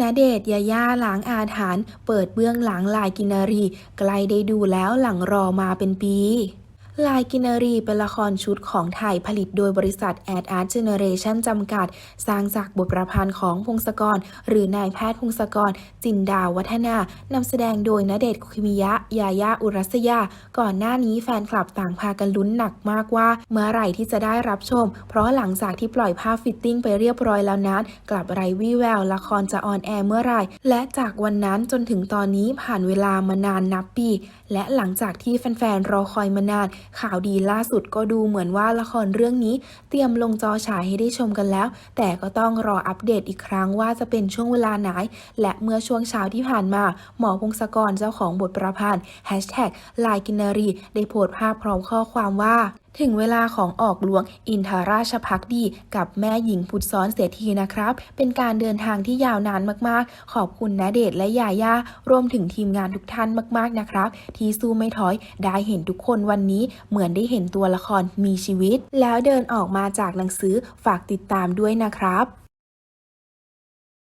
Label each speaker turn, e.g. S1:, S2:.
S1: ณเดชยาย่าล้างอาถรรพ์เปิดเบื้องหลังลายกินนารี ใกล้ได้ดูแล้วหลังรอมาเป็นปี ลายกินารีเป็นละครชุดของไทยผลิตโดยบริษัท Ad Art Generation จำกัด สร้างจากบทประพันธ์ของพงศกร หรือนายแพทย์พงศกร จินดาวัฒนานำแสดงโดยณเดชน์คุมิยะ ยายาอุรัสยา ก่อนหน้านี้แฟนคลับต่างพากันลุ้นหนักมากว่า เมื่อไหร่ที่จะได้รับชม เพราะหลังจากที่ปล่อยภาพฟิตติ้งไปเรียบร้อยแล้วนั้นกลับไรวี่แววละครจะออนแอร์เมื่อไหร่และจากวันนั้นจนถึงตอนนี้ผ่านเวลามานานนับปี และหลังจากที่แฟนๆรอคอยมานานข่าวดีล่าสุดก็ดูเหมือนว่าละครเรื่องนี้ เตรียมลงจอฉายให้ได้ชมกันแล้ว แต่ก็ต้องรออัปเดตอีกครั้งว่าจะเป็นช่วงเวลาไหน และเมื่อช่วงเช้าที่ผ่านมา หมอพงศกรเจ้าของบทประพันธ์แฮชแท็กลายกินนารี ได้โพสต์ภาพพร้อมข้อความว่า ถึงเวลาของออกหลวงอินทราชพักดี กับแม่หญิงพุทธซ้อนเสียทีนะครับ เป็นการเดินทางที่ยาวนานมากๆ ขอบคุณณเดชและยาย่ารวมถึงทีมงานทุกท่านมากๆนะครับ ที่สู้ไม่ถอยได้เห็นทุกคนวันนี้เหมือนได้เห็นตัวละครมีชีวิต แล้วเดินออกมาจากหนังสือฝากติดตามด้วยนะครับ